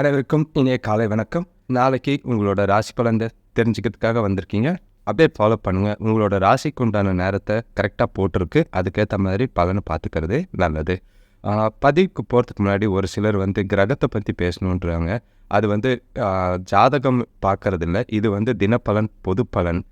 அனைவருக்கும் இனிய காலை வணக்கம். நாளைக்கு உங்களோட ராசி பலன் தெரிஞ்சுக்கிறதுக்காக வந்திருக்கீங்க. அப்படியே ஃபாலோ பண்ணுங்கள் உங்களோட ராசிக்கு உண்டான நேரத்தை கரெக்டாக போட்டிருக்கு. அதுக்கேற்ற மாதிரி பலனை பார்த்துக்கிறது நல்லது. பதிவுக்கு போகிறதுக்கு முன்னாடி ஒரு சிலர் வந்து கிரகத்தை பற்றி பேசணுன்றாங்க. அது வந்து ஜாதகம் பார்க்கறதில்ல. இது வந்து தினப்பலன் பொது பலன்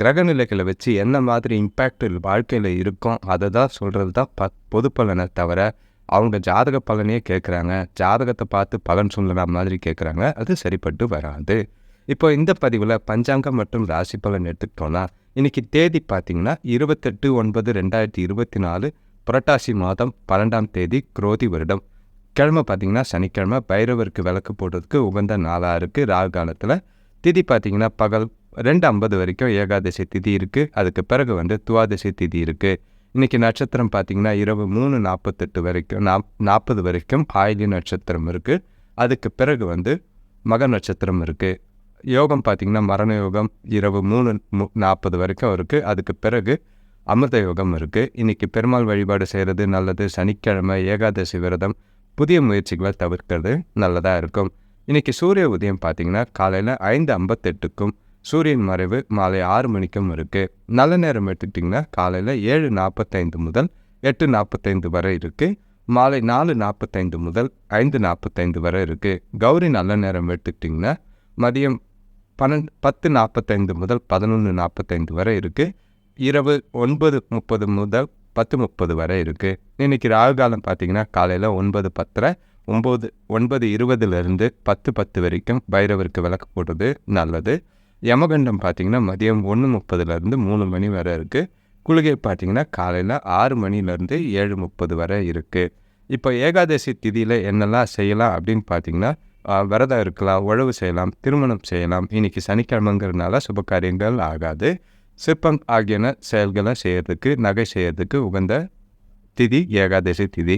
கிரக நிலைகளை வச்சு என்ன மாதிரி இம்பேக்ட் வாழ்க்கையில் இருக்கும் அதை தான் சொல்கிறது தான் ப பொது பலனை தவிர அவங்க ஜாதக பலனையே கேட்குறாங்க ஜாதகத்தை பார்த்து பலன் சொல்லுற மாதிரி கேட்குறாங்க அது சரிப்பட்டு வராது. இப்போ இந்த பதிவில் பஞ்சாங்கம் மற்றும் ராசி பலன் எடுத்துக்கிட்டோம்னா இன்னைக்கு தேதி பார்த்தீங்கன்னா இருபத்தெட்டு ஒன்பது ரெண்டாயிரத்தி இருபத்தி நாலு புரட்டாசி மாதம் பன்னெண்டாம் தேதி குரோதி வருடம். கிழமை பார்த்தீங்கன்னா சனிக்கிழமை பைரவருக்கு விளக்கு போடுறதுக்கு உகந்த நாளாக இருக்குது ராகு காலத்தில் திதி பார்த்தீங்கன்னா பகல் ரெண்டு ஐம்பது வரைக்கும் ஏகாதசி திதி இருக்குது அதுக்கு பிறகு வந்து துவாதசி திதி இருக்குது இன்றைக்கி நட்சத்திரம் பார்த்தீங்கன்னா இரவு மூணு நாற்பத்தெட்டு வரைக்கும் நாப் நாற்பது வரைக்கும் ஆயிலி நட்சத்திரம் இருக்குது அதுக்கு பிறகு வந்து மக நட்சத்திரம் இருக்குது யோகம் பார்த்தீங்கன்னா மரண யோகம் இரவு மூணு மு நாற்பது வரைக்கும் இருக்குது அதுக்கு பிறகு அமிர்த யோகம் இருக்குது இன்றைக்கி பெருமாள் வழிபாடு செய்கிறது நல்லது. சனிக்கிழமை ஏகாதசி விரதம் புதிய முயற்சிகளை தவிர்க்கிறது நல்லதாக இருக்கும். இன்றைக்கி சூரிய உதயம் பார்த்தீங்கன்னா காலையில் ஐந்து ஐம்பத்தெட்டுக்கும் சூரியன் மறைவு மாலை ஆறு மணிக்கும் இருக்குது நல்ல நேரம் எடுத்துக்கிட்டிங்கன்னா காலையில் ஏழு நாற்பத்தைந்து முதல் எட்டு நாற்பத்தைந்து வரை இருக்குது மாலை நாலு நாற்பத்தைந்து முதல் ஐந்து நாற்பத்தைந்து வரை இருக்குது கௌரி நல்ல நேரம் எடுத்துக்கிட்டிங்கன்னா மதியம் பன்னெண்டு பத்து நாற்பத்தைந்து முதல் பதினொன்று நாற்பத்தைந்து வரை இருக்குது இரவு ஒன்பது முப்பது முதல் பத்து முப்பது வரை இருக்குது இன்றைக்கி ராகு காலம் பார்த்தீங்கன்னா காலையில் ஒன்பது பத்தரை ஒம்பது ஒன்பது இருபதுலேருந்து பத்து பத்து வரைக்கும் பைரவருக்கு விளக்கு போடுறது நல்லது. யமகண்டம் பார்த்தீங்கன்னா மதியம் ஒன்று முப்பதுலேருந்து மூணு மணி வரை இருக்குது குளிகை பார்த்தீங்கன்னா காலையில் ஆறு மணிலேருந்து ஏழு முப்பது வரை இருக்குது இப்போ ஏகாதசி திதியில் என்னெல்லாம் செய்யலாம் அப்படின்னு பார்த்தீங்கன்னா விரதம் இருக்கலாம் உழவு செய்யலாம் திருமணம் செய்யலாம். இன்னைக்கு சனிக்கிழமைங்கிறதுனால சுப காரியங்கள் ஆகாது. சிற்பம் ஆகியன செயல்களை செய்கிறதுக்கு நகை செய்கிறதுக்கு உகந்த திதி ஏகாதசி திதி.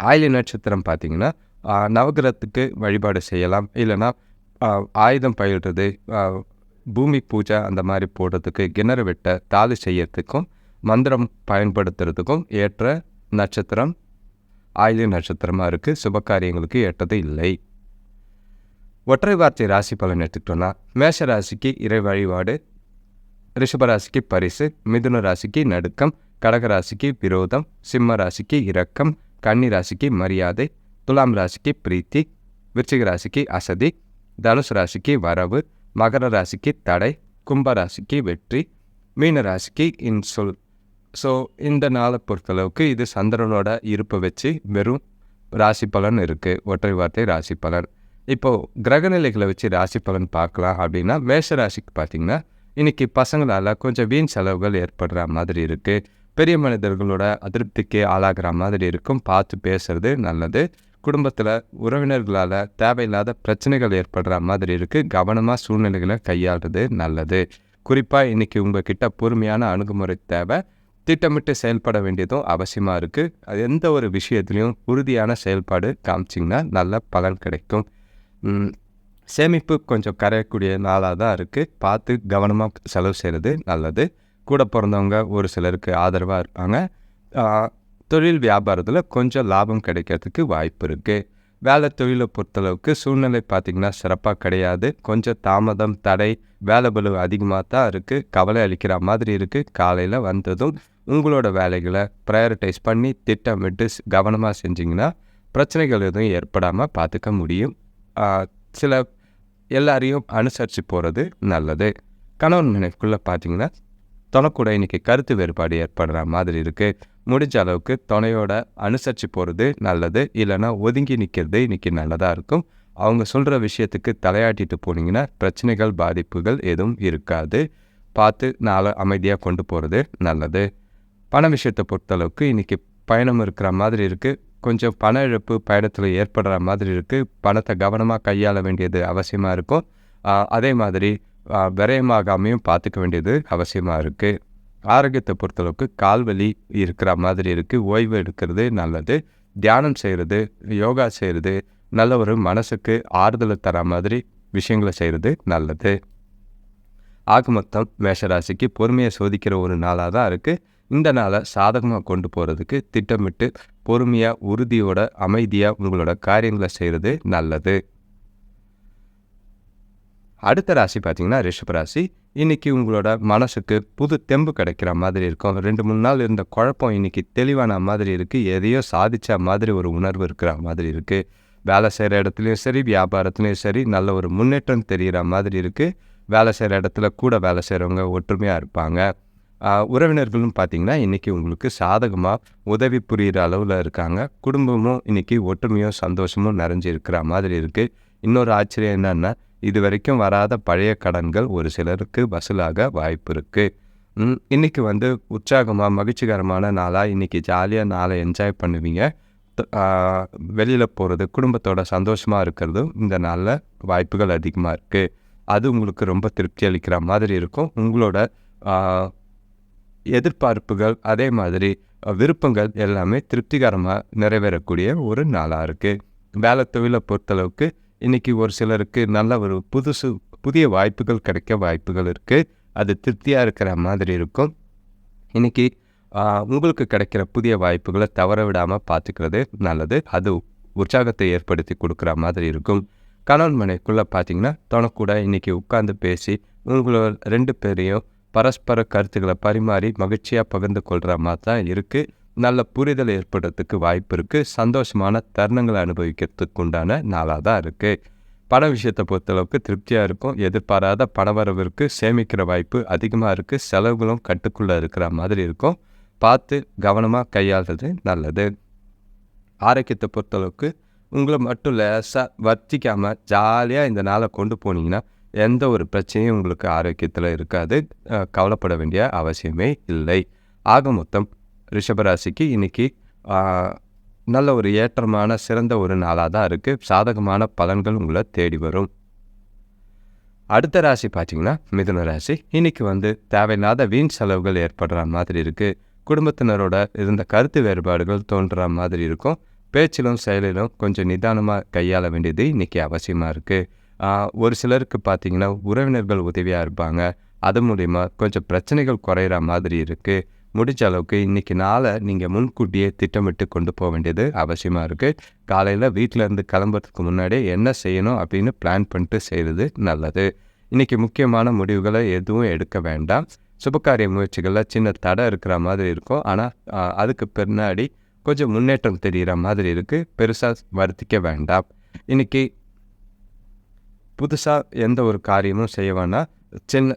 ஆயிலி நட்சத்திரம் பார்த்தீங்கன்னா நவகிரகத்துக்கு வழிபாடு செய்யலாம். இல்லைன்னா ஆயுதம் பயில்றது பூமி பூஜை அந்த மாதிரி போடுறதுக்கு கிணறு வெட்ட தாலி செய்யறதுக்கும் மந்திரம் பயன்படுத்துறதுக்கும் ஏற்ற நட்சத்திரம் ஆயுத நட்சத்திரமாக இருக்குது சுபகாரியங்களுக்கு ஏற்றது இல்லை. ஒற்றை வார்த்தை ராசி பலன் எடுத்துக்கிட்டோம்னா மேஷ ராசிக்கு இறை வழிபாடு ரிஷபராசிக்கு பரிசு மிதுன ராசிக்கு நடுக்கம் கடக ராசிக்கு விரோதம் சிம்ம ராசிக்கு இரக்கம் கன்னி ராசிக்கு மரியாதை துலாம் ராசிக்கு பிரீத்தி விருச்சிக ராசிக்கு அசதி தனுசு ராசிக்கு வரவு மகர ராசிக்கு தடை கும்ப ராசிக்கு வெற்றி மீன ராசிக்கு இன்சொல். ஸோ இந்த நாளை பொறுத்தளவுக்கு இது சந்திரனோட இருப்பை வச்சு வெறும் ராசி பலன் இருக்குது ஒற்றை வார்த்தை ராசி பலன். இப்போது கிரகநிலைகளை வச்சு ராசி பலன் பார்க்கலாம் அப்படின்னா மேஷ ராசிக்கு பார்த்தீங்கன்னா இன்றைக்கி பசங்களால் கொஞ்சம் வீண் செலவுகள் ஏற்படுற மாதிரி இருக்குது பெரிய மனிதர்களோட அதிருப்திக்கு ஆளாகிற மாதிரி இருக்கும். பார்த்து பேசுறது நல்லது. குடும்பத்தில் உறவினர்களால் தேவையில்லாத பிரச்சனைகள் ஏற்படுற மாதிரி இருக்குது கவனமாக சூழ்நிலைகளை கையாளுறது நல்லது. குறிப்பாக இன்றைக்கி உங்ககிட்ட பொறுமையான அணுகுமுறை தேவை. திட்டமிட்டு செயல்பட வேண்டியதும் அவசியமாக இருக்குது அது எந்த ஒரு விஷயத்துலையும் உறுதியான செயல்பாடு காமிச்சிங்கன்னா நல்ல பலன் கிடைக்கும். சேமிப்பு கொஞ்சம் கரையக்கூடிய நாளாக தான் இருக்குது பார்த்து கவனமாக செலவு செய்கிறது நல்லது. கூட பிறந்தவங்க ஒரு சிலருக்கு ஆதரவாக இருப்பாங்க. தொழில் வியாபாரத்தில் கொஞ்சம் லாபம் கிடைக்கிறதுக்கு வாய்ப்பு இருக்குது வேலை தொழிலை பொறுத்தளவுக்கு சூழ்நிலை பார்த்திங்கன்னா சிறப்பாக கிடையாது. கொஞ்சம் தாமதம் தடை வேலை பலு அதிகமாக தான் இருக்குது கவலை அளிக்கிற மாதிரி இருக்குது காலையில் வந்ததும் உங்களோட வேலைகளை ப்ரையாரிட்டைஸ் பண்ணி திட்டமிட்டு கவனமாக செஞ்சிங்கன்னா பிரச்சனைகள் எதுவும் ஏற்படாமல் பார்த்துக்க முடியும். சில எல்லாரையும் அனுசரித்து போகிறது நல்லது. கணவன் மனைவிக்குள்ளே பார்த்தீங்கன்னா துணைக்கூட இன்றைக்கி கருத்து வேறுபாடு ஏற்படுற மாதிரி இருக்குது முடிஞ்ச அளவுக்கு துணையோட அனுசரித்து போகிறது நல்லது. இல்லைன்னா ஒதுங்கி நிற்கிறது இன்றைக்கி நல்லதாக இருக்கும். அவங்க சொல்கிற விஷயத்துக்கு தலையாட்டிட்டு போனீங்கன்னா பிரச்சனைகள் பாதிப்புகள் எதுவும் இருக்காது. பார்த்து நாளை அமைதியாக கொண்டு போகிறது நல்லது. பண விஷயத்தை பொறுத்தளவுக்கு இன்றைக்கி பயணம் இருக்கிற மாதிரி இருக்குது கொஞ்சம் பண இழப்பு பயணத்தில் ஏற்படுற மாதிரி இருக்குது பணத்தை கவனமாக கையாள வேண்டியது அவசியமாக இருக்கும். அதே மாதிரி விரயமாகாமையும் பார்த்துக்க வேண்டியது அவசியமாக இருக்குது ஆரோக்கியத்தை பொறுத்தளவுக்கு கால்வலி இருக்கிற மாதிரி இருக்குது ஓய்வு எடுக்கிறது நல்லது. தியானம் செய்கிறது யோகா செய்கிறது நல்ல ஒரு மனசுக்கு ஆறுதலை தர மாதிரி விஷயங்களை செய்கிறது நல்லது. ஆக மொத்தம் மேஷராசிக்கு பொறுமையை சோதிக்கிற ஒரு நாளாக தான் இருக்குது இந்த நாளை சாதகமாக கொண்டு போகிறதுக்கு திட்டமிட்டு பொறுமையாக உறுதியோட அமைதியாக உங்களோட காரியங்களை செய்கிறது நல்லது. அடுத்த ராசி பார்த்தீங்கன்னா ரிஷபராசி ராசி. உங்களோட மனசுக்கு புது தெம்பு கிடைக்கிற மாதிரி இருக்கும். ரெண்டு மூணு நாள் இருந்த குழப்பம் இன்னைக்கு தெளிவான மாதிரி இருக்குது எதையோ சாதித்த மாதிரி ஒரு உணர்வு இருக்கிற மாதிரி இருக்குது வேலை செய்கிற இடத்துலையும் சரி வியாபாரத்துலேயும் சரி நல்ல ஒரு முன்னேற்றம் தெரிகிற மாதிரி இருக்குது வேலை செய்கிற இடத்துல கூட வேலை செய்கிறவங்க ஒற்றுமையாக இருப்பாங்க. உறவினர்களும் பார்த்தீங்கன்னா இன்றைக்கி உங்களுக்கு சாதகமாக உதவி புரிகிற அளவில் இருக்காங்க. குடும்பமும் இன்றைக்கி ஒற்றுமையும் சந்தோஷமும் நிறைஞ்சு இருக்கிற மாதிரி இருக்குது இன்னொரு ஆச்சரியம் என்னென்னா இது வரைக்கும் வராத பழைய கடன்கள் ஒரு சிலருக்கு வசூலாக வாய்ப்பு இருக்குது இன்றைக்கி வந்து உற்சாகமாக மகிழ்ச்சிகரமான நாளாக இன்றைக்கி ஜாலியாக நாளை என்ஜாய் பண்ணுவீங்க. வெளியில் போகிறது குடும்பத்தோட சந்தோஷமாக இருக்கிறதும் இந்த நாளில் வாய்ப்புகள் அதிகமாக இருக்குது அது உங்களுக்கு ரொம்ப திருப்தி அளிக்கிற மாதிரி இருக்கும். உங்களோட எதிர்பார்ப்புகள் அதே மாதிரி விருப்பங்கள் எல்லாமே திருப்திகரமாக நிறைவேறக்கூடிய ஒரு நாளாக இருக்குது வேலை தொழிலை பொறுத்தளவுக்கு இன்றைக்கி ஒரு சிலருக்கு நல்ல ஒரு புதுசு புதிய வாய்ப்புகள் கிடைக்க வாய்ப்புகள் இருக்குது அது திருப்தியாக இருக்கிற மாதிரி இருக்கும். இன்றைக்கி உங்களுக்கு கிடைக்கிற புதிய வாய்ப்புகளை தவற விடாமல் பார்த்துக்கிறது நல்லது. அது உற்சாகத்தை ஏற்படுத்தி கொடுக்குற மாதிரி இருக்கும். கணவன் மனைக்குள்ளே பார்த்தீங்கன்னா தனக்கூட இன்றைக்கி உட்காந்து பேசி உங்களோட ரெண்டு பேரையும் பரஸ்பர கருத்துக்களை பரிமாறி மகிழ்ச்சியாக பகிர்ந்து கொள்கிற மாதிரி தான் இருக்குது நல்ல புரிதல் ஏற்படுறதுக்கு வாய்ப்பு இருக்குது சந்தோஷமான தருணங்களை அனுபவிக்கிறதுக்கு உண்டான நாளாக தான் இருக்குது பண விஷயத்தை பொறுத்தளவுக்கு திருப்தியாக இருக்கும். எதிர்பாராத பணவரவிற்கு சேமிக்கிற வாய்ப்பு அதிகமாக இருக்குது செலவுகளும் கட்டுக்குள்ளே இருக்கிற மாதிரி இருக்கும். பார்த்து கவனமாக கையாளுறது நல்லது. ஆரோக்கியத்தை பொறுத்தளவுக்கு உங்களை மட்டும் லேசாக வர்த்திக்காமல் ஜாலியாக இந்த நாளை கொண்டு போனீங்கன்னா எந்த ஒரு பிரச்சனையும் உங்களுக்கு ஆரோக்கியத்தில் இருக்காது. கவலைப்பட வேண்டிய அவசியமே இல்லை. ஆக மொத்தம் ரிஷபராசிக்கு இன்னைக்கு நல்ல ஒரு ஏற்றமான சிறந்த ஒரு நாளாக தான் இருக்குது சாதகமான பலன்கள் உங்களை தேடி வரும். அடுத்த ராசி பார்த்தீங்கன்னா மிதுன ராசி. இன்னைக்கு வந்து தேவையில்லாத வீண் செலவுகள் ஏற்படுற மாதிரி இருக்குது குடும்பத்தினரோட இருந்த கருத்து வேறுபாடுகள் தோன்ற மாதிரி இருக்கும். பேச்சிலும் செயலிலும் கொஞ்சம் நிதானமாக கையாள வேண்டியது இன்றைக்கி அவசியமாக இருக்குது ஒரு சிலருக்கு பார்த்தீங்கன்னா உறவினர்கள் உதவியாக இருப்பாங்க. அது மூலிமா கொஞ்சம் பிரச்சனைகள் குறையிற மாதிரி இருக்குது முடிஞ்ச அளவுக்கு இன்றைக்கி நாளை நீங்கள் முன்கூட்டியே திட்டமிட்டு கொண்டு போக வேண்டியது அவசியமாக இருக்குது காலையில் இருந்து கிளம்புறதுக்கு முன்னாடி என்ன செய்யணும் அப்படின்னு பிளான் பண்ணிட்டு செய்கிறது நல்லது. இன்றைக்கி முக்கியமான முடிவுகளை எதுவும் எடுக்க வேண்டாம். சுபகாரிய முயற்சிகளில் சின்ன தடை இருக்கிற மாதிரி இருக்கும். ஆனால் அதுக்கு பின்னாடி கொஞ்சம் முன்னேற்றம் தெரிகிற மாதிரி இருக்குது பெருசாக வருத்திக்க வேண்டாம். இன்றைக்கி புதுசாக எந்த ஒரு காரியமும் செய்ய வேணாம். சின்ன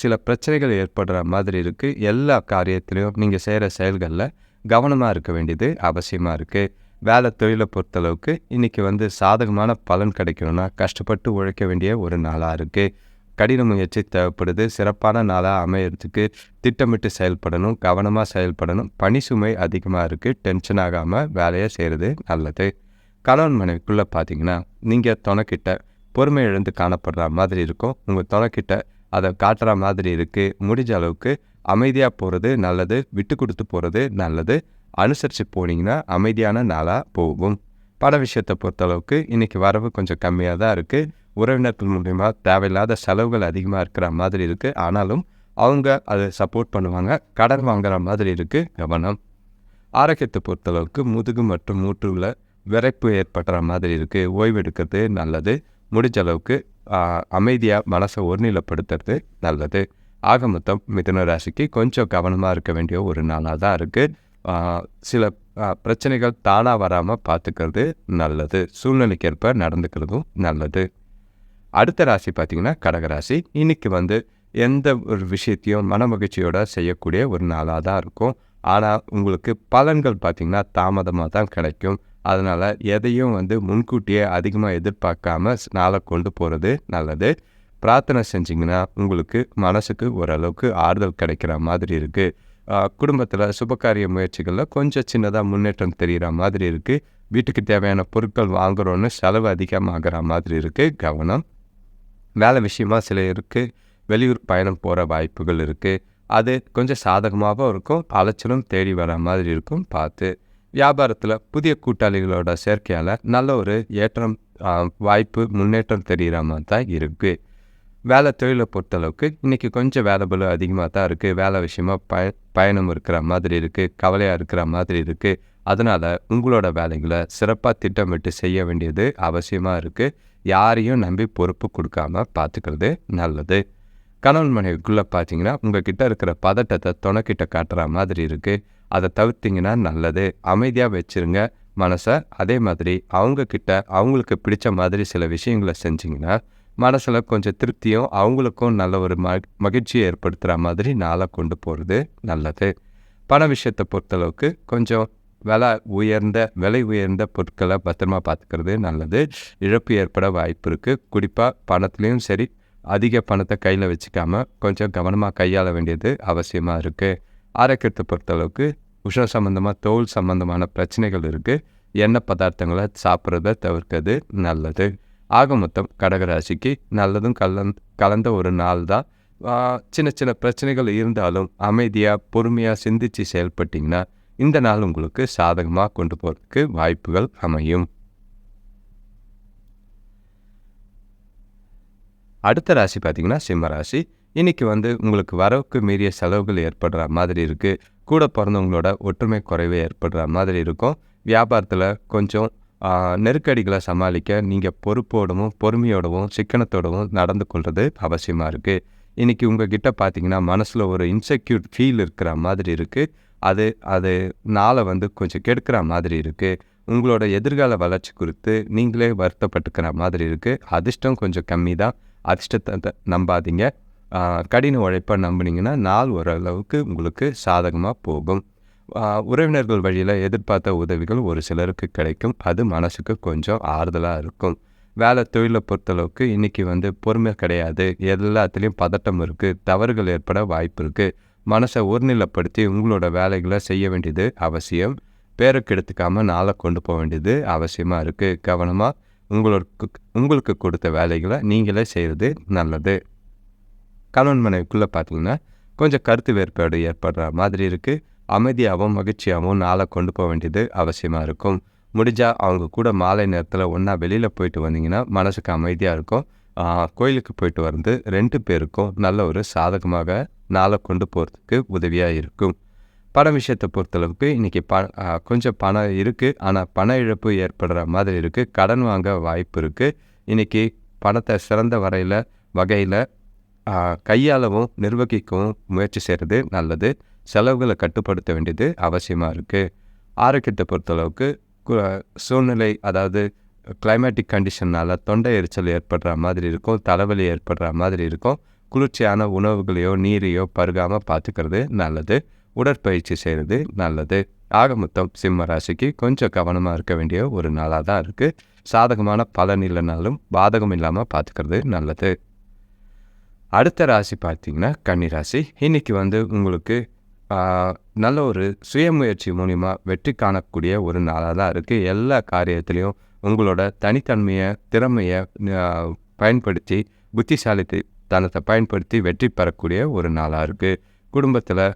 சில பிரச்சனைகள் ஏற்படுற மாதிரி இருக்குது எல்லா காரியத்திலையும் நீங்கள் செய்கிற செயல்களில் கவனமாக இருக்க வேண்டியது அவசியமாக இருக்குது வேலை தொழிலை பொறுத்தளவுக்கு இன்றைக்கி வந்து சாதகமான பலன் கிடைக்கணும்னா கஷ்டப்பட்டு உழைக்க வேண்டிய ஒரு நாளாக இருக்குது கடின முயற்சி தேவைப்படுது. சிறப்பான நாளாக அமையறதுக்கு திட்டமிட்டு செயல்படணும் கவனமாக செயல்படணும். பணி சுமை அதிகமாக இருக்குது டென்ஷன் ஆகாமல் வேலையை செய்கிறது நல்லது. கணவன் மனைவிக்குள்ளே பார்த்தீங்கன்னா நீங்கள் துணைக்கிட்ட பொறுமை இழந்து காணப்படுற மாதிரி இருக்கும். உங்கள் துணைக்கிட்ட அதை காட்டுற மாதிரி இருக்குது முடிஞ்ச அளவுக்கு அமைதியாக போகிறது நல்லது. விட்டு கொடுத்து போகிறது நல்லது. அனுசரித்து போனீங்கன்னா அமைதியான நாளாக போகும். பண விஷயத்தை பொறுத்தளவுக்கு இன்றைக்கி வரவு கொஞ்சம் கம்மியாக தான் இருக்குது உறவினர்கள் மூலிமா தேவையில்லாத செலவுகள் அதிகமாக இருக்கிற மாதிரி இருக்குது ஆனாலும் அவங்க அதை சப்போர்ட் பண்ணுவாங்க. கடன் வாங்குற மாதிரி இருக்குது கவனம். ஆரோக்கியத்தை பொறுத்தளவுக்கு முதுகு மற்றும் மூட்டுல விரைப்பு ஏற்படுற மாதிரி இருக்குது ஓய்வு எடுக்கிறது நல்லது. முடிஞ்ச அளவுக்கு அமைதியாக மனசை ஒருநிலைப்படுத்துறது நல்லது. ஆக மொத்தம் மிதுன ராசிக்கு கொஞ்சம் கவனமாக இருக்க வேண்டிய ஒரு நாளாக தான் இருக்குது சில பிரச்சனைகள் தானாக வராமல் பார்த்துக்கிறது நல்லது. சூழ்நிலைக்கேற்ப நடந்துக்கிறதும் நல்லது. அடுத்த ராசி பார்த்தீங்கன்னா கடகராசி இன்றைக்கி வந்து எந்த ஒரு விஷயத்தையும் மன மகிழ்ச்சியோடு செய்யக்கூடிய ஒரு நாளாக தான் இருக்கும். ஆனால் உங்களுக்கு பலன்கள் பார்த்திங்கன்னா தாமதமாக தான் கிடைக்கும். அதனால் எதையும் வந்து முன்கூட்டியே அதிகமாக எதிர்பார்க்காம நாளை கொண்டு போகிறது நல்லது. பிரார்த்தனை செஞ்சிங்கன்னா உங்களுக்கு மனசுக்கு ஓரளவுக்கு ஆறுதல் கிடைக்கிற மாதிரி இருக்குது குடும்பத்தில் சுபகாரிய முயற்சிகளில் கொஞ்சம் சின்னதாக முன்னேற்றம் தெரிகிற மாதிரி இருக்குது வீட்டுக்கு தேவையான பொருட்கள் வாங்குறோன்னு செலவு அதிகமாகிற மாதிரி இருக்குது கவனம். வேலை விஷயமா சிலருக்கு வெளியூர் பயணம் போகிற வாய்ப்புகள் இருக்குது அது கொஞ்சம் சாதகமாகவும் இருக்கும். அலைச்சலும் தேடி வர மாதிரி இருக்கும். பார்த்து வியாபாரத்தில் புதிய கூட்டாளிகளோட சேர்க்கையால் நல்ல ஒரு ஏற்றம் வாய்ப்பு முன்னேற்றம் தெரிகிற மாதிரி தான் இருக்குது வேலை தொழிலை பொறுத்தளவுக்கு இன்றைக்கி கொஞ்சம் வேலை பளு அதிகமாக தான் இருக்குது வேலை விஷயமாக பய பயணம் இருக்கிற மாதிரி இருக்குது கவலையாக இருக்கிற மாதிரி இருக்குது அதனால் உங்களோட வேலைகளை சிறப்பாக திட்டமிட்டு செய்ய வேண்டியது அவசியமாக இருக்குது யாரையும் நம்பி பொறுப்பு கொடுக்காம பார்த்துக்கிறது நல்லது. கணவன் மனைவிக்குள்ளே பார்த்தீங்கன்னா உங்கள் கிட்டே இருக்கிற பதட்டத்தை துணைக்கிட்ட காட்டுற மாதிரி இருக்குது அதை தவிர்த்திங்கன்னா நல்லது. அமைதியாக வச்சுருங்க. மனசை அதே மாதிரி அவங்கக்கிட்ட அவங்களுக்கு பிடிச்ச மாதிரி சில விஷயங்களை செஞ்சிங்கன்னா மனசில் கொஞ்சம் திருப்தியும் அவங்களுக்கும் நல்ல ஒரு ம மகிழ்ச்சியை ஏற்படுத்துகிற மாதிரி நாளை கொண்டு போகிறது நல்லது. பண விஷயத்தை பொறுத்தளவுக்கு கொஞ்சம் விலை உயர்ந்த விலை உயர்ந்த பொருட்களை பத்திரமா பார்த்துக்கிறது நல்லது. இழப்பு ஏற்பட வாய்ப்பு இருக்குது குறிப்பாக பணத்துலேயும் சரி அதிக பணத்தை கையில் வச்சுக்காமல் கொஞ்சம் கவனமாக கையாள வேண்டியது அவசியமாக இருக்குது ஆரோக்கியத்தை பொறுத்தளவுக்கு உஷ்ண சம்மந்தமாக தோல் சம்மந்தமான பிரச்சனைகள் இருக்குது எண்ணெய் பதார்த்தங்களை சாப்பிட்றத தவிர்க்கிறது நல்லது. ஆக மொத்தம் கடகராசிக்கு நல்லதும் கலந் கலந்த ஒரு நாள் தான். சின்ன சின்ன பிரச்சனைகள் இருந்தாலும் அமைதியாக பொறுமையாக சிந்தித்து செயல்பட்டிங்கன்னா இந்த நாள் உங்களுக்கு சாதகமாக கொண்டு போகிறதுக்கு வாய்ப்புகள் அமையும். அடுத்த ராசி பார்த்திங்கன்னா சிம்ம ராசி. இன்றைக்கி வந்து உங்களுக்கு வரவுக்கு மீறிய செலவுகள் ஏற்படுற மாதிரி இருக்குது கூட பிறந்தவங்களோட ஒற்றுமை குறைவு ஏற்படுற மாதிரி இருக்கும். வியாபாரத்தில் கொஞ்சம் நெருக்கடிகளை சமாளிக்க நீங்கள் பொறுப்போடவும் பொறுமையோடவும் சிக்கனத்தோடவும் நடந்து கொள்வது அவசியமாக இருக்குது இன்றைக்கி உங்கக்கிட்ட பார்த்தீங்கன்னா மனசில் ஒரு இன்செக்யூர் ஃபீல் இருக்கிற மாதிரி இருக்குது அது அது நாளை வந்து கொஞ்சம் கெடுக்கிற மாதிரி இருக்குது உங்களோட எதிர்கால வளர்ச்சி குறித்து நீங்களே வருத்தப்பட்டுக்கிற மாதிரி இருக்குது அதிர்ஷ்டம் கொஞ்சம் கம்மி தான் அதிர்ஷ்டத்தை நம்பாதீங்க. கடின உழைப்பாக நம்பினீங்கன்னா நாள் ஓரளவுக்கு உங்களுக்கு சாதகமாக போகும். உறவினர்கள் வழியில் எதிர்பார்த்த உதவிகள் ஒரு சிலருக்கு கிடைக்கும். அது மனசுக்கு கொஞ்சம் ஆறுதலாக இருக்கும். வேலை தொழிலை பொறுத்தளவுக்கு இன்றைக்கி வந்து பொறுமை கிடையாது. எல்லாத்துலேயும் பதட்டம் இருக்குது தவறுகள் ஏற்பட வாய்ப்பு இருக்குது மனசை ஒருநிலைப்படுத்தி உங்களோட வேலைகளை செய்ய வேண்டியது அவசியம். பேருக்கு எடுத்துக்காமல் நாளை கொண்டு போக வேண்டியது அவசியமாக இருக்குது கவனமாக உங்களுக்கு உங்களுக்கு கொடுத்த வேலைகளை நீங்களே செய்கிறது நல்லது. கணவன் மனைவிக்குள்ளே பார்த்தீங்கன்னா கொஞ்சம் கருத்து வேறுபாடு ஏற்படுற மாதிரி இருக்குது அமைதியாகவும் மகிழ்ச்சியாகவும் நாளை கொண்டு போக வேண்டியது அவசியமாக இருக்கும். முடிஞ்சால் அவங்க கூட மாலை நேரத்தில் ஒன்றா வெளியில் போயிட்டு வந்தீங்கன்னா மனசுக்கு அமைதியாக இருக்கும். கோயிலுக்கு போயிட்டு வந்து ரெண்டு பேருக்கும் நல்ல ஒரு சாதகமாக நாளை கொண்டு போகிறதுக்கு உதவியாக இருக்கும். பண விஷயத்தை பொறுத்தளவுக்கு இன்றைக்கி ப கொஞ்சம் பணம் இருக்குது ஆனால் பண இழப்பு ஏற்படுற மாதிரி இருக்குது கடன் வாங்க வாய்ப்பு இருக்குது இன்றைக்கி பணத்தை சிறந்த வரையில் வகையில் கையாளவும் நிர்வகிக்கவும் முயற்சி செய்கிறது நல்லது. செலவுகளை கட்டுப்படுத்த வேண்டியது அவசியமாக இருக்குது ஆரோக்கியத்தை பொறுத்தளவுக்கு சூழ்நிலை அதாவது கிளைமேட்டிக் கண்டிஷனால் தொண்டை எரிச்சல் ஏற்படுற மாதிரி இருக்கும் தலைவலி ஏற்படுற மாதிரி இருக்கும். குளிர்ச்சியான உணவுகளையோ நீரையோ பருகாமல் பார்த்துக்கிறது நல்லது. உடற்பயிற்சி செய்கிறது நல்லது. ஆக மொத்தம் சிம்ம ராசிக்கு கொஞ்சம் கவனமாக இருக்க வேண்டிய ஒரு நாளாக தான் இருக்குது சாதகமான பலன் இல்லைனாலும் பாதகம் இல்லாமல் பார்த்துக்கிறது நல்லது. அடுத்த ராசி பார்த்தீங்கன்னா கன்னி ராசி இன்றைக்கி வந்து உங்களுக்கு நல்ல ஒரு சுயமுயற்சி மூலிமா வெற்றி காணக்கூடிய ஒரு நாளாக தான் இருக்குது எல்லா காரியத்திலையும் உங்களோட தனித்தன்மையை திறமையை பயன்படுத்தி புத்திசாலித்தனத்தை பயன்படுத்தி வெற்றி பெறக்கூடிய ஒரு நாளாக இருக்குது குடும்பத்தில்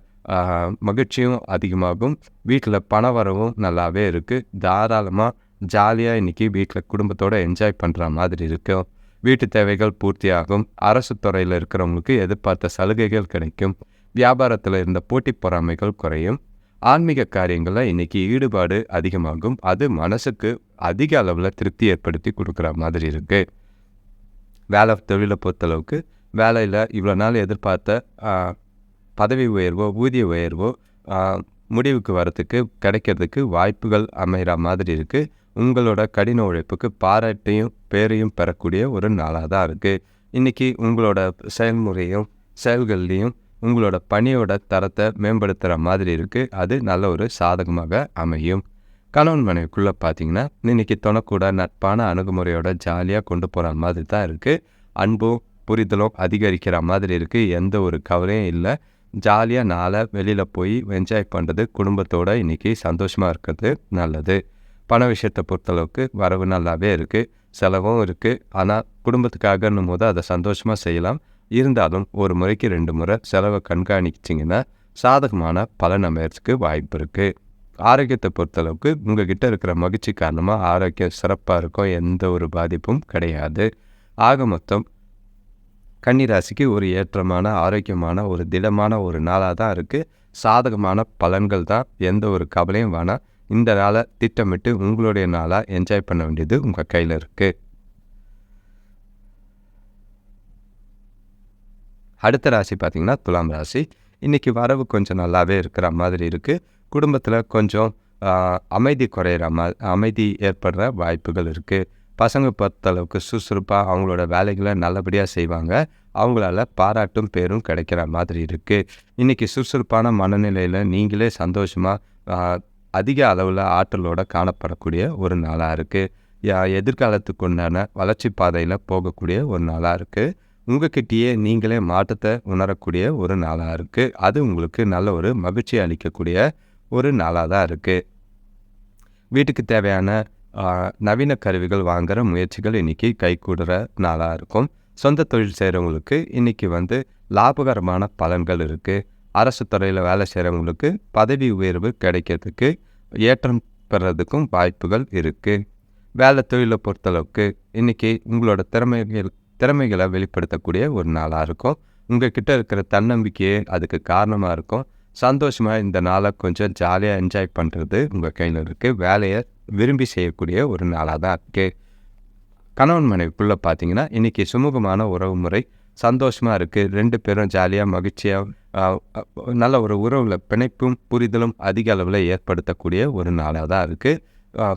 மகிழ்ச்சியும் அதிகமாகும். வீட்டில் பண வரவும் நல்லாவே இருக்குது தாராளமாக ஜாலியாக இன்றைக்கி வீட்டில் குடும்பத்தோடு என்ஜாய் பண்ணுற மாதிரி இருக்கும் வீட்டு தேவைகள் பூர்த்தியாகும். அரசு துறையில் இருக்கிறவங்களுக்கு எதிர்பார்த்த சலுகைகள் கிடைக்கும். வியாபாரத்தில் இருந்த போட்டி பொறாமைகள் குறையும். ஆன்மீக காரியங்களில் இன்றைக்கி ஈடுபாடு அதிகமாகும். அது மனசுக்கு அதிக அளவில் திருப்தி ஏற்படுத்தி கொடுக்குற மாதிரி இருக்குது வேலை தொழிலை பொறுத்தளவுக்கு வேலையில் இவ்வளோ நாள் எதிர்பார்த்த பதவி உயர்வோ ஊதிய உயர்வோ முடிவுக்கு வரத்துக்கு கிடைக்கிறதுக்கு வாய்ப்புகள் அமைகிற மாதிரி இருக்குது உங்களோட கடின உழைப்புக்கு பாராட்டையும் பேரையும் பெறக்கூடிய ஒரு நாளாக தான் இருக்குது இன்றைக்கி உங்களோட செயல்முறையும் செயல்கள்லேயும் உங்களோட பணியோட தரத்தை மேம்படுத்துகிற மாதிரி இருக்குது அது நல்ல ஒரு சாதகமாக அமையும். கணவன் மனைவிக்குள்ளே பார்த்தீங்கன்னா இன்றைக்கி தொணக்கூட நட்பான அணுகுமுறையோட ஜாலியாக கொண்டு போகிற மாதிரி தான் இருக்குது அன்பும் புரிதலும் அதிகரிக்கிற மாதிரி இருக்குது எந்த ஒரு கவலையும் இல்லை. ஜாலியாக நாளை வெளியில் போய் என்ஜாய் பண்ணுறது குடும்பத்தோடு இன்றைக்கி சந்தோஷமாக இருக்கிறது நல்லது. பண விஷயத்தை பொறுத்தளவுக்கு வரவு நல்லாவே இருக்குது செலவும் இருக்குது ஆனால் குடும்பத்துக்காகன்னும் போது அதை சந்தோஷமாக செய்யலாம். இருந்தாலும் ஒரு முறைக்கு ரெண்டு முறை செலவை கண்காணிச்சிங்கன்னா சாதகமான பலன் அமையறதுக்கு வாய்ப்பு இருக்குது ஆரோக்கியத்தை பொறுத்தளவுக்கு உங்ககிட்ட இருக்கிற மகிழ்ச்சி காரணமாக ஆரோக்கியம் சிறப்பாக இருக்கும் எந்த ஒரு பாதிப்பும் கிடையாது. ஆக மொத்தம் கன்னிராசிக்கு ஒரு ஏற்றமான ஆரோக்கியமான ஒரு திடமான ஒரு நாளாக தான் இருக்குது சாதகமான பலன்கள் தான் எந்த ஒரு கவலையும் வேணாம். இந்த நாளை திட்டமிட்டு உங்களுடைய நாளாக என்ஜாய் பண்ண வேண்டியது உங்கள் கையில் இருக்குது அடுத்த ராசி பார்த்திங்கன்னா துலாம் ராசி. இன்றைக்கி வரவு கொஞ்சம் நல்லாவே இருக்கிற மாதிரி இருக்குது குடும்பத்தில் கொஞ்சம் அமைதி குறையிற மா அமைதி ஏற்படுற வாய்ப்புகள் இருக்குது பசங்க பொறுத்தளவுக்கு சுறுசுறுப்பாக அவங்களோட வேலைகளை நல்லபடியாக செய்வாங்க. அவங்களால பாராட்டும் பேரும் கிடைக்கிற மாதிரி இருக்குது இன்றைக்கி சுறுசுறுப்பான மனநிலையில் நீங்களே சந்தோஷமாக அதிக அளவில் ஆற்றலோட காணப்படக்கூடிய ஒரு நாளாக இருக்குது எதிர்காலத்துக்கு உண்டான வளர்ச்சி பாதையில் போகக்கூடிய ஒரு நாளாக இருக்குது உங்ககிட்டயே நீங்களே மாற்றத்தை உணரக்கூடிய ஒரு நாளாக இருக்குது அது உங்களுக்கு நல்ல ஒரு மகிழ்ச்சி அளிக்கக்கூடிய ஒரு நாளாக தான் இருக்குது வீட்டுக்கு தேவையான நவீன கருவிகள் வாங்குகிற முயற்சிகள் இன்றைக்கி கைகூடுற நாளாக இருக்கும். சொந்த தொழில் செய்கிறவங்களுக்கு இன்றைக்கி வந்து லாபகரமான பலன்கள் இருக்குது அரசு துறையில் வேலை செய்கிறவங்களுக்கு பதவி உயர்வு கிடைக்கிறதுக்கு ஏற்றம் பெறதுக்கும் வாய்ப்புகள் இருக்குது வேலை தொழிலை பொறுத்தளவுக்கு இன்றைக்கி உங்களோட திறமைகள் திறமைகளை வெளிப்படுத்தக்கூடிய ஒரு நாளாக இருக்கும். உங்கள் கிட்ட இருக்கிற தன்னம்பிக்கையே அதுக்கு காரணமாக இருக்கும். சந்தோஷமாக இந்த நாளை கொஞ்சம் ஜாலியாக என்ஜாய் பண்ணுறது உங்கள் கையில் இருக்குது வேலையை விரும்பி செய்யக்கூடிய ஒரு நாளாக தான் இருக்குது கணவன் மனைவிக்குள்ளே பார்த்தீங்கன்னா இன்றைக்கி சுமூகமான உறவு முறை சந்தோஷமாக இருக்குது ரெண்டு பேரும் ஜாலியாக மகிழ்ச்சியாக நல்ல ஒரு உறவில் பிணைப்பும் புரிதலும் அதிக அளவில் ஏற்படுத்தக்கூடிய ஒரு நாளாக தான் இருக்குது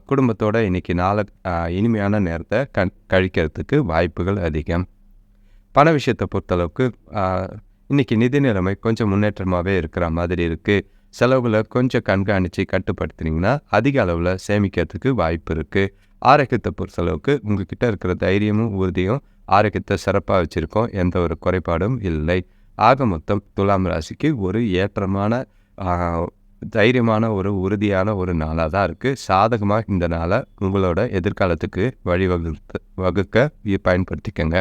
குடும்பத்தோட இன்றைக்கி நாளை இனிமையான நேரத்தை கண் கழிக்கிறதுக்கு வாய்ப்புகள் அதிகம். பண விஷயத்தை பொறுத்தளவுக்கு இன்றைக்கி நிதி நிலைமை கொஞ்சம் முன்னேற்றமாகவே இருக்கிற மாதிரி இருக்குது செலவுகளை கொஞ்சம் கண்காணித்து கட்டுப்படுத்துனீங்கன்னா அதிக அளவில் சேமிக்கிறதுக்கு வாய்ப்பு இருக்குது ஆரோக்கியத்தை பொறுத்தளவுக்கு உங்ககிட்ட இருக்கிற தைரியமும் உறுதியும் ஆரோக்கியத்தை சிறப்பாக வச்சுருக்கோம். எந்த ஒரு குறைபாடும் இல்லை. ஆக மொத்தம் துலாம் ராசிக்கு ஒரு ஏற்றமான தைரியமான ஒரு உறுதியான ஒரு நாளாக தான் இருக்குது சாதகமாக இந்த நாளை உங்களோட எதிர்காலத்துக்கு வழிவகுத்து வகுக்க பயன்படுத்திக்கங்க.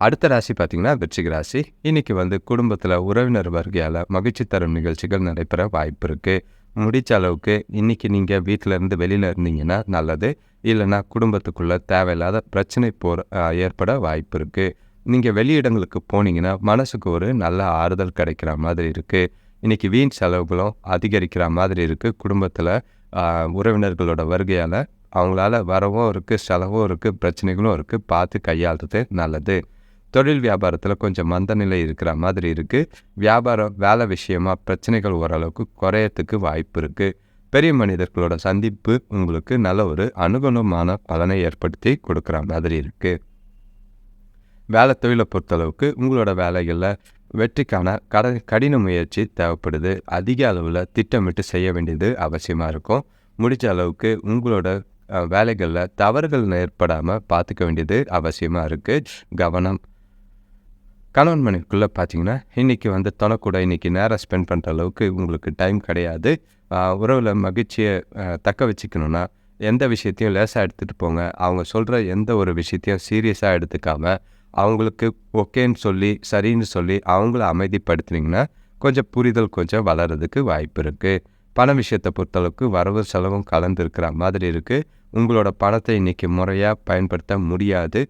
அடுத்த ராசி பார்த்திங்கன்னா விருச்சிக ராசி. இன்றைக்கி வந்து குடும்பத்தில் உறவினர் வருகையால் மகிழ்ச்சி தரும் நிகழ்ச்சிகள் நடைபெற வாய்ப்பு இருக்குது முடித்த அளவுக்கு இன்றைக்கி நீங்கள் வீட்டிலேருந்து வெளியில் இருந்தீங்கன்னா நல்லது. இல்லைன்னா குடும்பத்துக்குள்ளே தேவையில்லாத பிரச்சனை போகிற ஏற்பட வாய்ப்பு இருக்குது நீங்கள் வெளியிடங்களுக்கு போனீங்கன்னா மனசுக்கு ஒரு நல்ல ஆறுதல் கிடைக்கிற மாதிரி இருக்குது இன்றைக்கி வீண் செலவுகளும் அதிகரிக்கிற மாதிரி இருக்குது குடும்பத்தில் உறவினர்களோட வருகையால் அவங்களால வரவும் இருக்குது செலவும் இருக்குது பிரச்சனைகளும் இருக்குது பார்த்து கையாளுறது நல்லது. தொழில் வியாபாரத்தில் கொஞ்சம் மந்த நிலை இருக்கிற மாதிரி இருக்குது வியாபாரம் வேலை விஷயமாக பிரச்சனைகள் ஓரளவுக்கு குறையறதுக்கு வாய்ப்பு இருக்குது பெரிய மனிதர்களோட சந்திப்பு உங்களுக்கு நல்ல ஒரு அனுகூலமான பலனை ஏற்படுத்தி கொடுக்குற மாதிரி இருக்குது வேலை தொழிலை பொறுத்தளவுக்கு உங்களோட வேலைகளில் வெற்றிக்கான கட கடின முயற்சி தேவைப்படுது. அதிக அளவில் திட்டமிட்டு செய்ய வேண்டியது அவசியமாக இருக்கும். முடித்த அளவுக்கு உங்களோட வேலைகளில் தவறுகள் ஏற்படாமல் பார்த்துக்க வேண்டியது அவசியமாக இருக்குது கவனம். கணவன் மனைவிக்குள்ளே பார்த்தீங்கன்னா இன்றைக்கி வந்து தொலைக்கூட இன்றைக்கி நேரம் ஸ்பெண்ட் பண்ணுற அளவுக்கு உங்களுக்கு டைம் கிடையாது. உறவில் மகிழ்ச்சியை தக்க வச்சுக்கணுன்னா எந்த விஷயத்தையும் லேசாக எடுத்துகிட்டு போங்க. அவங்க சொல்கிற எந்த ஒரு விஷயத்தையும் சீரியஸாக எடுத்துக்காமல் அவங்களுக்கு ஓகேன்னு சொல்லி சரின்னு சொல்லி அவங்கள அமைதிப்படுத்துனீங்கன்னா கொஞ்சம் புரிதல் கொஞ்சம் வளர்கிறதுக்கு வாய்ப்பு இருக்குது பண விஷயத்தை பொறுத்தளவுக்கு வரவு செலவும் கலந்துருக்கிற மாதிரி இருக்குது உங்களோட பணத்தை இன்றைக்கி முறையாக பயன்படுத்த முடியாது.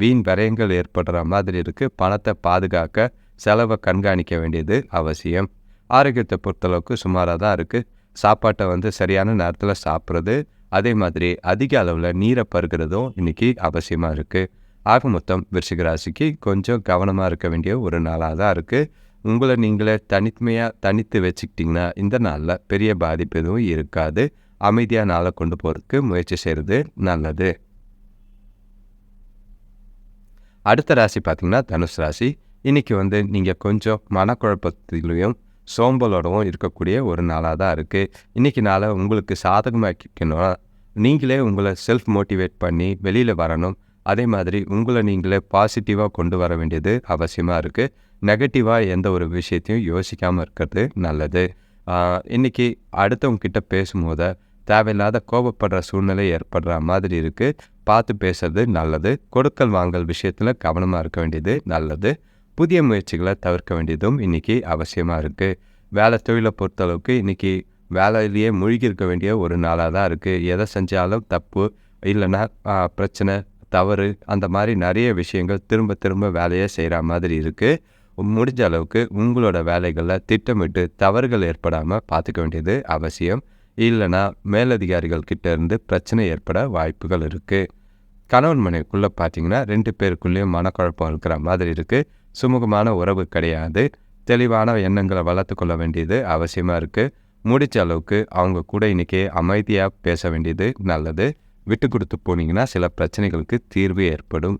வீண் விரயங்கள் ஏற்படுற மாதிரி இருக்குது பணத்தை பாதுகாக்க செலவை கண்காணிக்க வேண்டியது அவசியம். ஆரோக்கியத்தை பொறுத்தளவுக்கு சுமாராக தான் இருக்குது சாப்பாட்டை வந்து சரியான நேரத்தில் சாப்பிட்றது அதே மாதிரி அதிக அளவில் நீரை பருகிறதும் இன்றைக்கி அவசியமாக இருக்குது ஆக மொத்தம் விருச்சிக ராசிக்கு கொஞ்சம் கவனமாக இருக்க வேண்டிய ஒரு நாளாக தான் இருக்குது உங்களை நீங்களே தனித்துமையாக தனித்து வச்சுக்கிட்டிங்கன்னா இந்த நாளில் பெரிய பாதிப்பு எதுவும் இருக்காது. அமைதியாக நாளை கொண்டு போகிறதுக்கு முயற்சி செய்கிறது நல்லது. அடுத்த ராசி பார்த்திங்கன்னா தனுஷ் ராசி. இன்றைக்கி வந்து நீங்கள் கொஞ்சம் மனக்குழப்பத்திலையும் சோம்பலோடவும் இருக்கக்கூடிய ஒரு நாளாக தான் இருக்குது இன்றைக்கி நாளை உங்களுக்கு சாதகமாக்கிக்கணும் நீங்களே உங்களை செல்ஃப் மோட்டிவேட் பண்ணி வெளியில் வரணும். அதே மாதிரி உங்களை நீங்களே பாசிட்டிவாக கொண்டு வர வேண்டியது அவசியமாக இருக்குது நெகட்டிவாக எந்த ஒரு விஷயத்தையும் யோசிக்காமல் இருக்கிறது நல்லது. இன்றைக்கி அடுத்தவங்கக்கிட்ட பேசும்போது தேவையில்லாத கோபப்படுற சூழ்நிலை ஏற்படுற மாதிரி இருக்குது பார்த்து பேசுறது நல்லது. கொடுக்கல் வாங்கல் விஷயத்தில் கவனமாக இருக்க வேண்டியது நல்லது. புதிய முயற்சிகளை தவிர்க்க வேண்டியதும் இன்றைக்கி அவசியமாக இருக்குது வேலை தொழிலை பொறுத்தளவுக்கு இன்றைக்கி வேலையிலேயே மூழ்கி இருக்க வேண்டிய ஒரு நாளாக தான் இருக்குது எதை செஞ்சாலும் தப்பு இல்லைன்னா பிரச்சனை தவறு அந்த மாதிரி நிறைய விஷயங்கள் திரும்ப திரும்ப வேலையை செய்கிற மாதிரி இருக்குது முடிஞ்ச அளவுக்கு உங்களோட வேலைகளில் திட்டமிட்டு தவறுகள் ஏற்படாமல் பார்த்துக்க வேண்டியது அவசியம். இல்லைன்னா மேலதிகாரிகள் கிட்ட இருந்து பிரச்சனை ஏற்பட வாய்ப்புகள் இருக்குது கணவன் மனைவிக்குள்ளே பார்த்தீங்கன்னா ரெண்டு பேருக்குள்ளேயும் மனக்குழப்பம் இருக்கிற மாதிரி இருக்குது சுமூகமான உறவு கிடையாது. தெளிவான எண்ணங்களை வளர்த்து கொள்ள வேண்டியது அவசியமாக இருக்குது முடிச்ச அளவுக்கு அவங்க கூட இன்றைக்கி அமைதியாக பேச வேண்டியது நல்லது. விட்டு கொடுத்து போனீங்கன்னா சில பிரச்சனைகளுக்கு தீர்வு ஏற்படும்.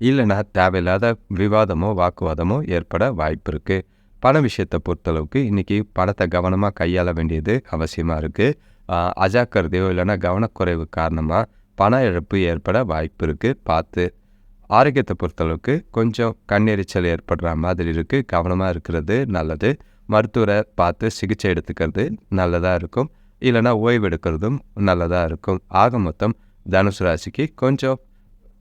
இல்லைன்னா தேவையில்லாத விவாதமோ வாக்குவாதமோ ஏற்பட வாய்ப்பு இருக்குது பண விஷயத்தை பொறுத்தளவுக்கு இன்றைக்கி பணத்தை கவனமாக கையாள வேண்டியது அவசியமாக இருக்குது அஜாக்கிரதையோ இல்லைன்னா கவனக்குறைவு காரணமாக பண இழப்பு ஏற்பட வாய்ப்பு இருக்குது பார்த்து ஆரோக்கியத்தை பொறுத்தளவுக்கு கொஞ்சம் கண்ணெரிச்சல் ஏற்படுற மாதிரி இருக்குது கவனமாக இருக்கிறது நல்லது. மருத்துவரை பார்த்து சிகிச்சை எடுத்துக்கிறது நல்லதாக இருக்கும். இல்லைன்னா ஓய்வு எடுக்கிறதும் நல்லதாக இருக்கும். ஆக மொத்தம் தனுசு ராசிக்கு கொஞ்சம்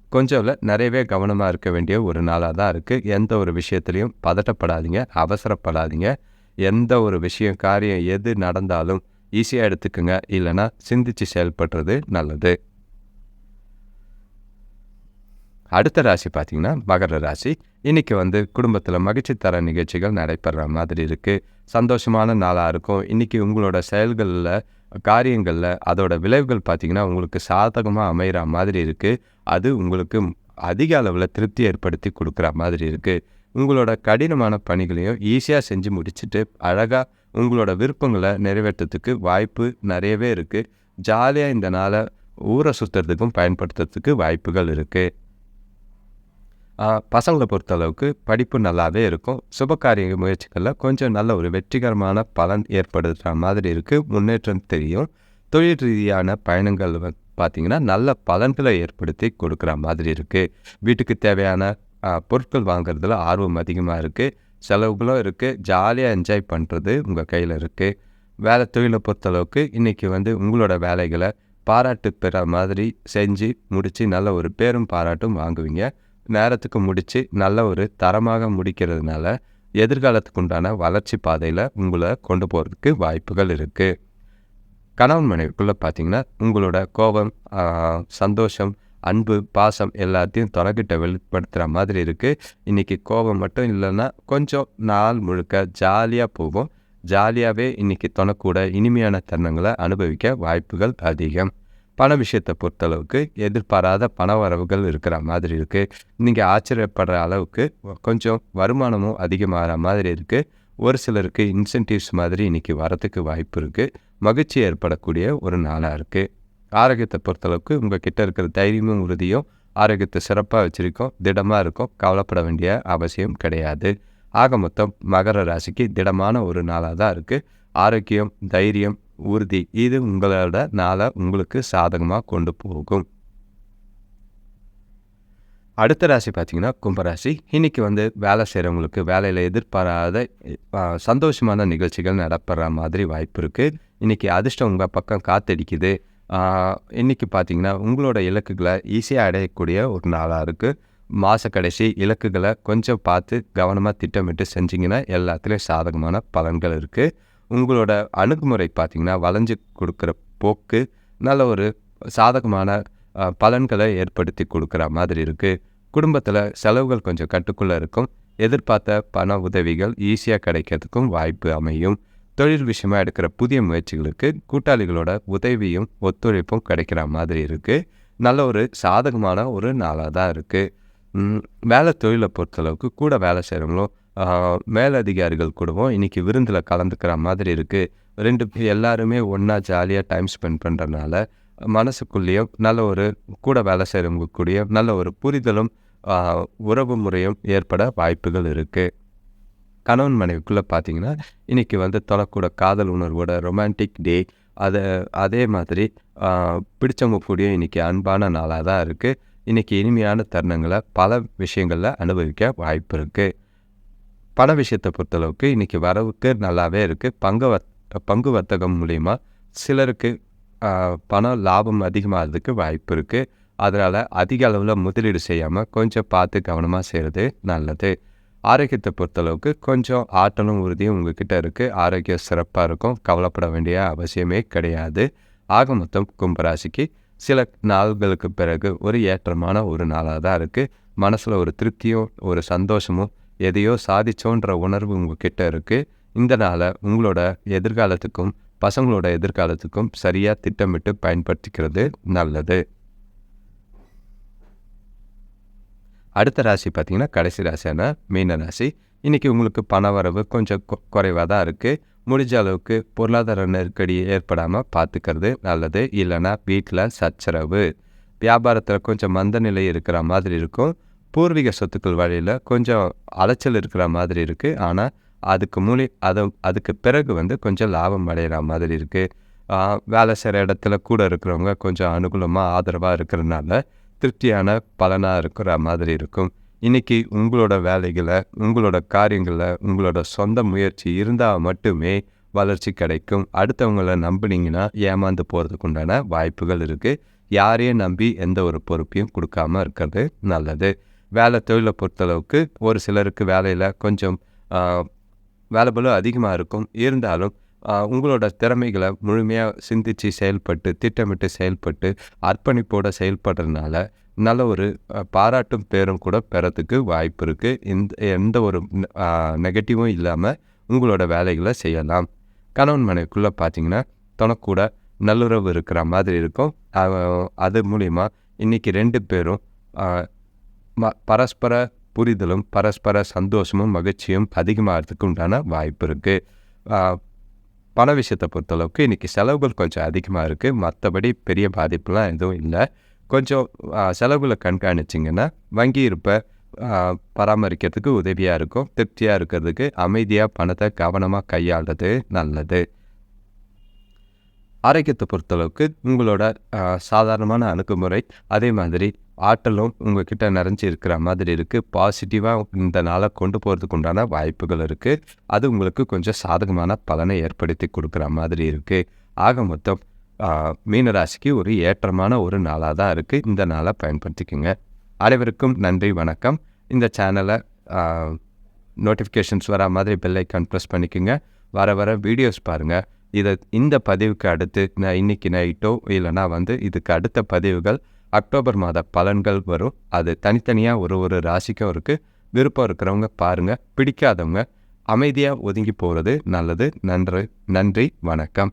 கொஞ்சம் இல்லை நிறையவே கவனமாக இருக்க வேண்டிய ஒரு நாளாக தான் இருக்குது எந்த ஒரு விஷயத்துலையும் பதட்டப்படாதீங்க அவசரப்படாதீங்க. எந்த ஒரு விஷயம் காரியம் எது நடந்தாலும் ஈஸியாக எடுத்துக்கோங்க. இல்லைன்னா சிந்திச்சு செயல்படுறது நல்லது. அடுத்த ராசி பார்த்திங்கன்னா மகர ராசி. இன்றைக்கி வந்து குடும்பத்தில் மகிழ்ச்சி தர நிகழ்ச்சிகள் நடைபெற மாதிரி இருக்குது சந்தோஷமான நாளாக இருக்கும். இன்றைக்கி உங்களோட செயல்களில் காரியங்களில் அதோட விளைவுகள் பார்த்திங்கன்னா உங்களுக்கு சாதகமாக அமைகிற மாதிரி இருக்குது அது உங்களுக்கு அதிக அளவில் திருப்தி ஏற்படுத்தி கொடுக்குற மாதிரி இருக்குது உங்களோட கடினமான பணிகளையும் ஈஸியாக செஞ்சு முடிச்சுட்டு அழகாக உங்களோட விருப்பங்களை நிறைவேற்றத்துக்கு வாய்ப்பு நிறையவே இருக்குது ஜாலியாக இந்த நாளை ஊரை சுற்றுறதுக்கும் பயன்படுத்துறதுக்கு வாய்ப்புகள் இருக்குது பசங்களை பொறுத்தளவுக்கு படிப்பு நல்லாவே இருக்கும். சுபகாரிய முயற்சிகளில் கொஞ்சம் நல்ல ஒரு வெற்றிகரமான பலன் ஏற்படுத்துகிற மாதிரி இருக்குது முன்னேற்றம் தெரியும். தொழில் ரீதியான பயணங்கள் பார்த்திங்கன்னா நல்ல பலன்களை ஏற்படுத்தி கொடுக்குற மாதிரி இருக்குது வீட்டுக்கு தேவையான பொருட்கள் வாங்குறதுல ஆர்வம் அதிகமாக இருக்குது செலவுகளும் இருக்குது ஜாலியாக என்ஜாய் பண்ணுறது உங்கள் கையில் இருக்குது வேலை தொழிலை பொறுத்தளவுக்கு இன்றைக்கி வந்து உங்களோட வேலைகளை பாராட்டு பெற மாதிரி செஞ்சு முடித்து நல்ல ஒரு பேரும் பாராட்டும் வாங்குவீங்க. நேரத்துக்கு முடித்து நல்ல ஒரு தரமாக முடிக்கிறதுனால எதிர்காலத்துக்கு உண்டான வளர்ச்சி பாதையில் உங்களை கொண்டு போகிறதுக்கு வாய்ப்புகள் இருக்குது கணவன் மனைவிக்குள்ளே பார்த்தீங்கன்னா உங்களோட கோபம் சந்தோஷம் அன்பு பாசம் எல்லாத்தையும் தொலைக்கிட்ட வெளிப்படுத்துகிற மாதிரி இருக்குது இன்றைக்கி கோபம் மட்டும் இல்லைன்னா கொஞ்சம் நாள் முழுக்க ஜாலியாக போவோம். ஜாலியாகவே இன்றைக்கி தொணக்கூட இனிமையான தருணங்களை அனுபவிக்க வாய்ப்புகள் அதிகம். பண விஷயத்தை பொறுத்தளவுக்கு எதிர்பாராத பண வரவுகள் இருக்கிற மாதிரி இருக்குது நீங்கள் ஆச்சரியப்படுற அளவுக்கு கொஞ்சம் வருமானமும் அதிகமாகிற மாதிரி இருக்குது ஒரு சிலருக்கு இன்சென்டிவ்ஸ் மாதிரி இன்றைக்கி வரத்துக்கு வாய்ப்பு இருக்குது மகிழ்ச்சி ஏற்படக்கூடிய ஒரு நாளாக இருக்குது ஆரோக்கியத்தை பொறுத்தளவுக்கு உங்கள் கிட்டே இருக்கிற தைரியமும் உறுதியும் ஆரோக்கியத்தை சிறப்பாக வச்சுருக்கோம். திடமாக இருக்கும். கவலைப்பட வேண்டிய அவசியம் கிடையாது. ஆக மொத்தம் மகர ராசிக்கு திடமான ஒரு நாளாக தான் இருக்குது ஆரோக்கியம் தைரியம் உறுதி. இது உங்களோட நாளை உங்களுக்கு சாதகமாக கொண்டு போகும். அடுத்த ராசி பார்த்திங்கன்னா கும்பராசி. இன்றைக்கி வந்து வேலை செய்கிறவங்களுக்கு வேலையில் எதிர்பாராத சந்தோஷமான நிகழ்ச்சிகள் நடப்படுற மாதிரி வாய்ப்பு இருக்குது இன்றைக்கி அதிர்ஷ்டம் உங்கள் பக்கம் காத்தடிக்குது. இன்றைக்கி பார்த்திங்கன்னா உங்களோட இலக்குகளை ஈஸியாக அடையக்கூடிய ஒரு நாளாக இருக்குது மாத கடைசி இலக்குகளை கொஞ்சம் பார்த்து கவனமாக திட்டமிட்டு செஞ்சிங்கன்னா எல்லாத்துலேயும் சாதகமான பலன்கள் இருக்குது உங்களோட அணுகுமுறை பார்த்திங்கன்னா வளைஞ்சு கொடுக்குற போக்கு நல்ல ஒரு சாதகமான பலன்களை ஏற்படுத்தி கொடுக்குற மாதிரி இருக்குது குடும்பத்தில் செலவுகள் கொஞ்சம் கட்டுக்குள்ளே இருக்கும். எதிர்பார்த்த பண உதவிகள் ஈஸியாக கிடைக்கிறதுக்கும் வாய்ப்பு அமையும். தொழில் விஷயமாக எடுக்கிற புதிய முயற்சிகளுக்கு கூட்டாளிகளோட உதவியும் ஒத்துழைப்பும் கிடைக்கிற மாதிரி இருக்குது நல்ல ஒரு சாதகமான ஒரு நாளாக தான் இருக்குது வேலை தொழிலை பொறுத்தளவுக்கு கூட வேலை செய்கிறவங்களும் மேலதிகாரிகள் கூடவும் இன்றைக்கி விருந்தில் கலந்துக்கிற மாதிரி இருக்குது ரெண்டு எல்லாருமே ஒன்றா ஜாலியாக டைம் ஸ்பெண்ட் பண்ணுறதுனால மனசுக்குள்ளேயும் நல்ல ஒரு கூட வேலை செய்கிறவங்க கூடயும் நல்ல ஒரு புரிதலும் உறவு முறையும் ஏற்பட வாய்ப்புகள் இருக்குது கணவன் மனைவிக்குள்ளே பார்த்தீங்கன்னா இன்றைக்கி வந்து தொலைக்கூட காதல் உணர்வோட ரொமான்டிக் டே அதை அதே மாதிரி பிடிச்சவங்க கூடிய இன்றைக்கி அன்பான நாளாக தான் இருக்குது இன்றைக்கி இனிமையான தருணங்களை பல விஷயங்களில் அனுபவிக்க வாய்ப்பு இருக்குது பண விஷயத்தை பொறுத்தளவுக்கு இன்றைக்கி வரவுக்கு நல்லாவே இருக்குது பங்கு வத் பங்கு வர்த்தகம் மூலிமா சிலருக்கு பணம் லாபம் அதிகமாகிறதுக்கு வாய்ப்பு இருக்குது அதனால் அதிக அளவில் முதலீடு செய்யாமல் கொஞ்சம் பார்த்து கவனமாக செய்கிறது நல்லது. ஆரோக்கியத்தை பொறுத்தளவுக்கு கொஞ்சம் ஆற்றலும் உறுதியும் உங்ககிட்ட இருக்குது ஆரோக்கியம் சிறப்பாக இருக்கும். கவலைப்பட வேண்டிய அவசியமே கிடையாது. ஆக மொத்தம் கும்பராசிக்கு சில நாள்களுக்கு பிறகு ஒரு ஏற்றமான ஒரு நாளாக தான் இருக்குது மனசில் ஒரு திருப்தியும் ஒரு சந்தோஷமும் எதையோ சாதிச்சோன்ற உணர்வு உங்ககிட்ட இருக்குது இந்த நாளை உங்களோட எதிர்காலத்துக்கும் பசங்களோட எதிர்காலத்துக்கும் சரியாக திட்டமிட்டு பயன்படுத்திக்கிறது நல்லது. அடுத்த ராசி பார்த்தீங்கன்னா கடைசி ராசியான மீன ராசி. இன்றைக்கி உங்களுக்கு பண வரவு கொஞ்சம் குறைவாக தான் இருக்குது முடிஞ்ச அளவுக்கு பொருளாதார நெருக்கடி ஏற்படாமல் பார்த்துக்கிறது நல்லது. இல்லைன்னா வீட்டில் சச்சரவு. வியாபாரத்தில் கொஞ்சம் மந்த நிலை இருக்கிற மாதிரி இருக்கும். பூர்வீக சொத்துக்கள் வழியில் கொஞ்சம் அலைச்சல் இருக்கிற மாதிரி இருக்குது ஆனால் அதுக்கு மூலி அதை அதுக்கு பிறகு வந்து கொஞ்சம் லாபம் அடைகிற மாதிரி இருக்குது வேலை செய்கிற இடத்துல கூட இருக்கிறவங்க கொஞ்சம் அனுகூலமாக ஆதரவாக இருக்கிறனால திருப்தியான பலனாக இருக்கிற மாதிரி இருக்கும். இன்றைக்கி உங்களோட வேலைகளை உங்களோட காரியங்களில் உங்களோட சொந்த முயற்சி இருந்தால் மட்டுமே வளர்ச்சி கிடைக்கும். அடுத்தவங்கள நம்பினீங்கன்னா ஏமாந்து போகிறதுக்கு உண்டான வாய்ப்புகள் இருக்குது யாரையும் நம்பி எந்த ஒரு பொறுப்பையும் கொடுக்காம இருக்கிறது நல்லது. வேலை தொழிலை பொறுத்தளவுக்கு ஒரு சிலருக்கு வேலையில் கொஞ்சம் வேலைபலும் அதிகமாக இருக்கும். இருந்தாலும் உங்களோட திறமைகளை முழுமையாக சிந்தித்து செயல்பட்டு திட்டமிட்டு செயல்பட்டு அர்ப்பணிப்போடு செயல்படுறதுனால நல்ல ஒரு பாராட்டும் பேரும் கூட பெறத்துக்கு வாய்ப்பு இருக்குது இந்த எந்த ஒரு நெகட்டிவும் இல்லாமல் உங்களோட வேலைகளை செய்யலாம். கணவன் மனைவிக்குள்ளே பார்த்தீங்கன்னா தனக்கூட நல்லுறவு இருக்கிற மாதிரி இருக்கும். அது மூலிமா இன்றைக்கி ரெண்டு பேரும் ம பரஸ்பர புரிதலும் பரஸ்பர சந்தோஷமும் மகிழ்ச்சியும் அதிகமாகிறதுக்கு உண்டான வாய்ப்பு இருக்குது பண விஷயத்தை பொறுத்தளவுக்கு இன்றைக்கி செலவுகள் கொஞ்சம் அதிகமாக இருக்குது மற்றபடி பெரிய பாதிப்புலாம் எதுவும் இல்லை. கொஞ்சம் செலவுகளை கண்காணிச்சிங்கன்னா வங்கி இருப்பை பராமரிக்கிறதுக்கு உதவியாக இருக்கும் திருப்தியாக இருக்கிறதுக்கு அமைதியாக பணத்தை கவனமாக கையாளுறது நல்லது. ஆரோக்கியத்தை பொறுத்தளவுக்கு உங்களோட சாதாரணமான அணுகுமுறை அதே மாதிரி ஆற்றலும் உங்ககிட்ட நிறைஞ்சி இருக்கிற மாதிரி இருக்குது பாசிட்டிவாக இந்த நாளை கொண்டு போகிறதுக்கு உண்டான வாய்ப்புகள் இருக்குது அது உங்களுக்கு கொஞ்சம் சாதகமான பலனை ஏற்படுத்தி கொடுக்குற மாதிரி இருக்குது ஆக மொத்தம் மீனராசிக்கு ஒரு ஏற்றமான ஒரு நாளாக தான் இருக்குது இந்த நாளை பயன்படுத்திக்கோங்க. அனைவருக்கும் நன்றி வணக்கம். இந்த சேனலை நோட்டிஃபிகேஷன்ஸ் வர மாதிரி பெல் ஐக்கான் ப்ரெஸ் பண்ணிக்கோங்க. வர வர வீடியோஸ் பாருங்கள் இதை இந்த பதிவுக்கு அடுத்து நான் இன்றைக்கி நைட்டோ இல்லைனா வந்து இதுக்கு அடுத்த பதிவுகள் அக்டோபர் மாத பலன்கள் வரும். அது தனித்தனியாக ஒரு ஒரு ராசிக்கும் இருக்குது விருப்பம் இருக்கிறவங்க பாருங்கள் பிடிக்காதவங்க அமைதியாக ஒதுங்கி போகிறது நல்லது. நன்று நன்றி வணக்கம்.